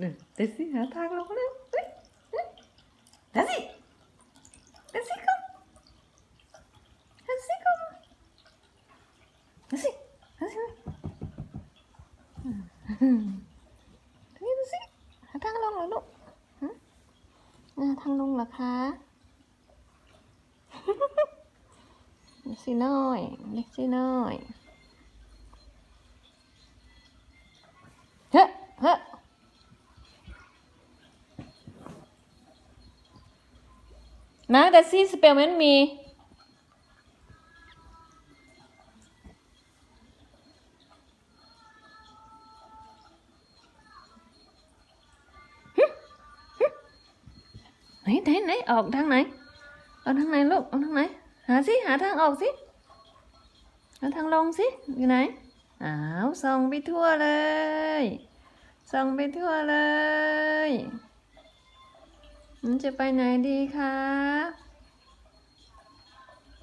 หนึ่งเดซี่หาทางลงเร็วเฮ้ยเฮ้ยเดซี่เดซี่เข้าเดซี่เข้าเดซี่เดซี่นี่ดูสิหาทางลงเหรอลูกฮะหาทางลงเหรอคะเล็กสิน้อยเล็กสิน้อยเฮ้เฮ้ นะแต่ซีสเปลมันมีไหนไหนไหนออกทางไหนออกทางไหนลูกออกทางไหน หาสิหาทางออกสิหาทางลงสิอยู่ไหนอ้าวส่องไปทั่วเลยส่องไปทั่วเลย มันจะไปไหนดีคะ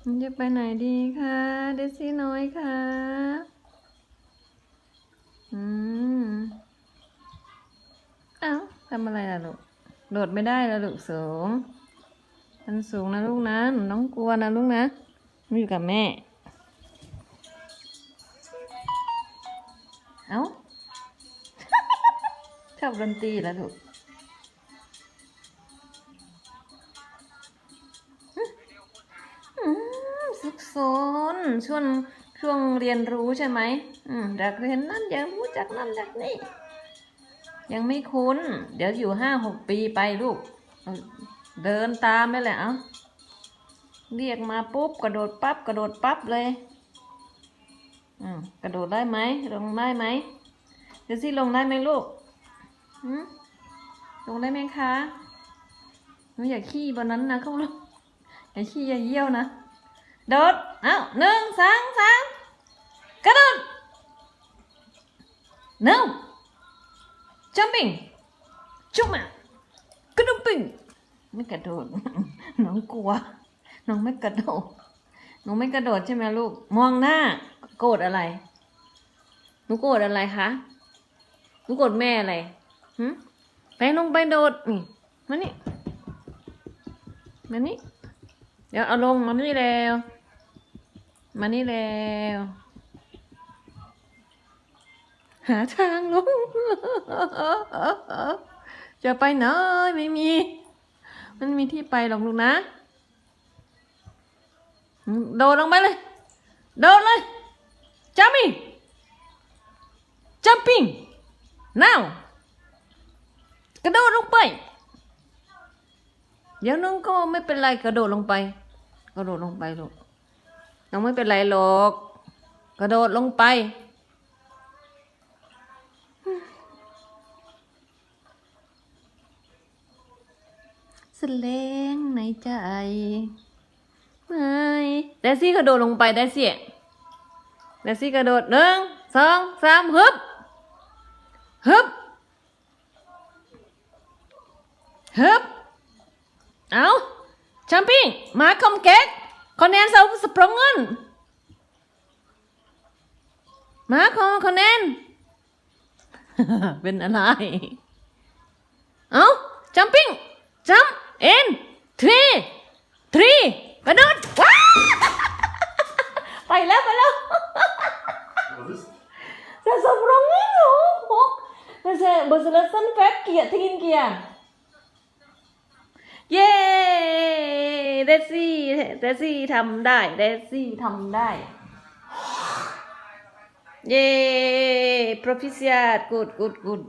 มันจะไปไหนดีคะเดซี่น้อยคะอืมเอ้าทำอะไรล่ะลูก โดดไม่ได้แล้วลูกสูง มันสูงนะลูกนะหนูน้องกลัวนะลูกนะหนูอยู่กับแม่ เอ้า ชอบดนตรีแล้วลูก มสุขสนช่วงช่วงเรียนรู้ใช่ไหมอืมอยากเรียนนั่นอยากรู้จักนั่นจากนี่ยังไม่คุ้น เดี๋ยวอยู่ห้าหกปีไปลูก เดินตามได้แหละเอาเรียกมาปุ๊บกระโดดปั๊บกระโดดปั๊บเลยอืมกระโดดได้ไหมลงได้ไหมเดี๋ยวสิลงได้ไหมลูกหืมลงได้ไหมคะหนูอย่าขี้บนนั้นนะเขาลูกอย่าขี้อย่าเยี่ยวนะ โดดเอาหนึ่งสองสามกระโดด no jumping จุ๊บมากระโดดปิงไม่กระโดดน้องกลัว น้องไม่กระโดดน้องไม่กระโดดใช่ไหมลูก มองหน้า โกรธอะไรหนูโกรธอะไรคะหนูโกรธแม่อะไรหึไปลงไปโดดนี่มานี่มานี่เดี๋ยวเอาลงมานี่แล้ว มานี่แล้วหาทางลง จะไปไหนไม่มี มันมีที่ไปหรอกลูกนะ โดดลงไปเลย โดดเลย jumping jumping now กระโดดลงไป เดี๋ยวน้องก็ไม่เป็นไรกระโดดลงไป กระโดดลงไปลูก น้องไม่เป็นไรหรอก กระโดดลงไปแสลงในใจไม่เดซี่กระโดดลงไปเดซี่เดซี่กระโดดหนึ่งสองสามฮึบฮึบฮึบเอาจัมปิ้งมาคอมเก็ก คะแนนเซาสปรองเงินมาคอคะแนนเป็นอะไร เอ้าจัมปิ้งจัมเอ็นทรีทกระโดดว้ไปแล้วไปแล้วจะสปรองเงินหรอโอกจะเบอร์เซอร์เซนแฟกเกียร์ทินเกียร์ เย้เดซี่เดซี่ทำได้เดซี่ทำได้ เย้ proficiat good good good